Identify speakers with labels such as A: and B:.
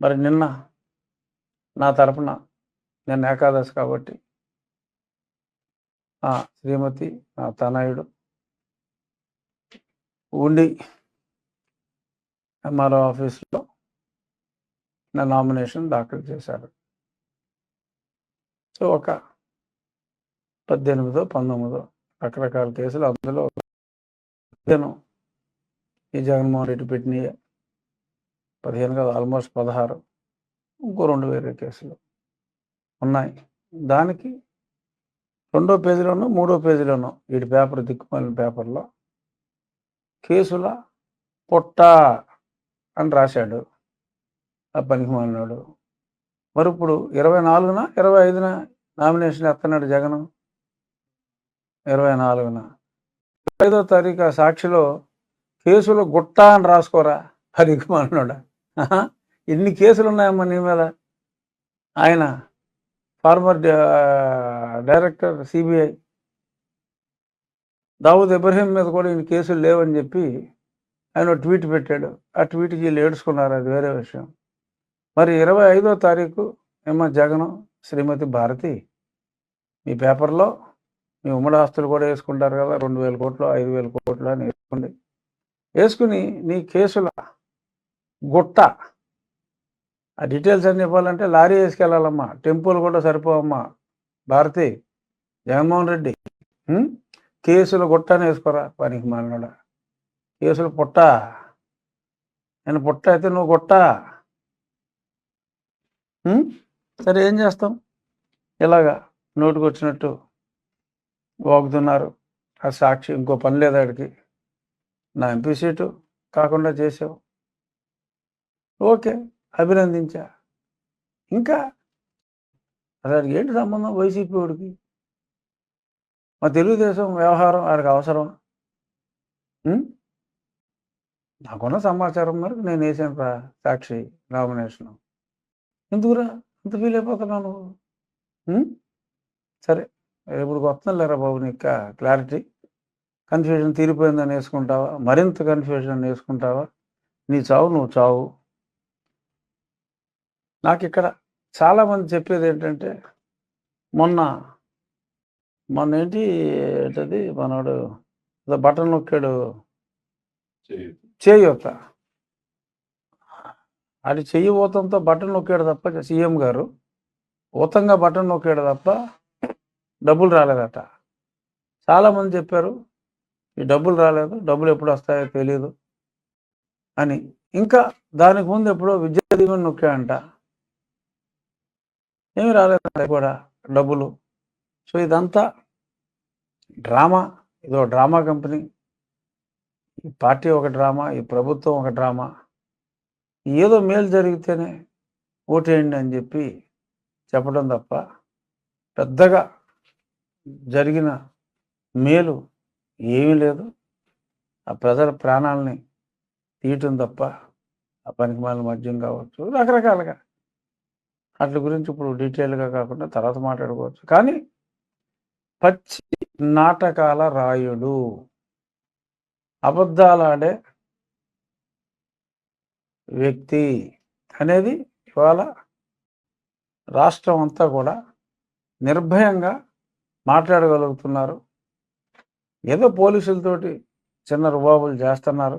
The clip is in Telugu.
A: మరి నిన్న నా తరపున నిన్న ఏకాదశి కాబట్టి ఆ శ్రీమతి నా తనయుడు ఉండి ఎంఆర్ఓ ఆఫీస్లో నా నామినేషన్ దాఖలు చేశారు. సో ఒక పద్దెనిమిదో పంతొమ్మిదో రకరకాల కేసులు అందులో నేను ఈ జగన్మోహన్ రెడ్డి పెట్టినయే. పదిహేను కాదు ఆల్మోస్ట్ పదహారు. ఇంకో రెండు వేరే కేసులు ఉన్నాయి. దానికి రెండో పేజీలోనూ మూడో పేజీలోనూ వీటి పేపర్ దిక్కుమాలిన పేపర్లో కేసుల పొట్ట అని రాశాడు ఆ పనికి మాలినాడు మరి ఇప్పుడు ఇరవై నాలుగున ఇరవై ఐదున నామినేషన్ ఎత్తన్నాడు జగన్? ఇరవై నాలుగున? ఐదో తారీఖు ఆ సాక్షిలో కేసులు గుట్ట అని రాసుకోరా పనికి మాలినాడు ఎన్ని కేసులు ఉన్నాయమ్మా నీ మీద? ఆయన former director CBI. Dawood Ibrahim మీద కూడా ఈయన కేసులు లేవని చెప్పి ఆయన ట్వీట్ పెట్టాడు. ఆ ట్వీట్కి వీళ్ళు ఏడుచుకున్నారు అది వేరే విషయం. మరి ఇరవై ఐదో తారీఖు ఏమో జగన్ శ్రీమతి భారతి? మీ పేపర్లో మీ ఉమ్మడి ఆస్తులు కూడా వేసుకుంటారు కదా రెండు వేల కోట్లు ఐదు వేల కోట్లు అని వేసుకోండి వేసుకుని నీ కేసుల గుట్ట. ఆ డీటెయిల్స్ అన్ని ఇవ్వాలంటే లారీ వేసుకెళ్ళాలమ్మా. టెంపుల్ కూడా సరిపోవమ్మా. భారతి జగన్మోహన్ రెడ్డి. కేసులు గుట్టని వేసుకోరా? పనికి మాలినోడా. కేసులు పుట్ట. నేను పుట్ట అయితే నువ్వు గుట్ట. సరే ఏం చేస్తాం? ఇలాగా నోటికి వచ్చినట్టు వాగుతున్నారు. ఆ సాక్షి ఇంకో పని లేదు ఆడికి. నా ఎంపీ సీటు కాకుండా చేసావు. ఓకే అభినందించా. ఇంకా? అసలు ఏంటి సంబంధం వైసీపీ వాడికి? మా తెలుగుదేశం వ్యవహారం ఆయనకు అవసరం. నాకున్న సమాచారం మేరకు నేను వేసాను రా సాక్షి నామినేషన్. ఎందుకురా? అంత ఫీల్ అయిపోతున్నావు నువ్వు సరే ఇప్పుడు వస్తుంది లేరా బాబు నీకు క్లారిటీ? కన్ఫ్యూజన్ తీరిపోయిందని వేసుకుంటావా? మరింత కన్ఫ్యూజన్ వేసుకుంటావా? నీ చావు నువ్వు చావు. నాకు ఇక్కడ చాలామంది చెప్పేది ఏంటంటే మొన్న మొన్న ఏంటి ఏంటది? మనోడు బటన్ నొక్కాడు. చేయూత అది చెయ్యి ఊతంతో బటన్ నొక్కాడు తప్ప సీఎం గారు ఊతంగా బటన్ నొక్కాడు తప్ప డబ్బులు రాలేదట. చాలామంది చెప్పారు ఈ డబ్బులు రాలేదు డబ్బులు ఎప్పుడు వస్తాయో తెలియదు అని. ఇంకా దానికి ముందు ఎప్పుడో విద్యా దీవెన నొక్కాడంట. ఏమి రాలేదు కూడా డబ్బులు. సో ఇదంతా డ్రామా. ఇదో డ్రామా కంపెనీ. ఈ పార్టీ ఒక డ్రామా ఈ ప్రభుత్వం ఒక డ్రామా. ఏదో మేలు జరిగితేనే ఓటేయండి అని చెప్పి చెప్పడం తప్ప పెద్దగా జరిగిన మేలు ఏమీ లేదు. ఆ ప్రజల ప్రాణాలని తీయటం తప్ప ఆ పనికి మాలిన మద్యం కావచ్చు రకరకాలుగా. వాటి గురించి ఇప్పుడు డీటెయిల్గా కాకుండా తర్వాత మాట్లాడుకోవచ్చు. కానీ పచ్చి నాటకాల రాయుడు. అబద్ధాలాడే వ్యక్తి అనేది ఇవాళ రాష్ట్రం అంతా కూడా నిర్భయంగా మాట్లాడగలుగుతున్నారు. ఏదో పోలీసులతోటి చిన్న రుబాబులు చేస్తున్నారు.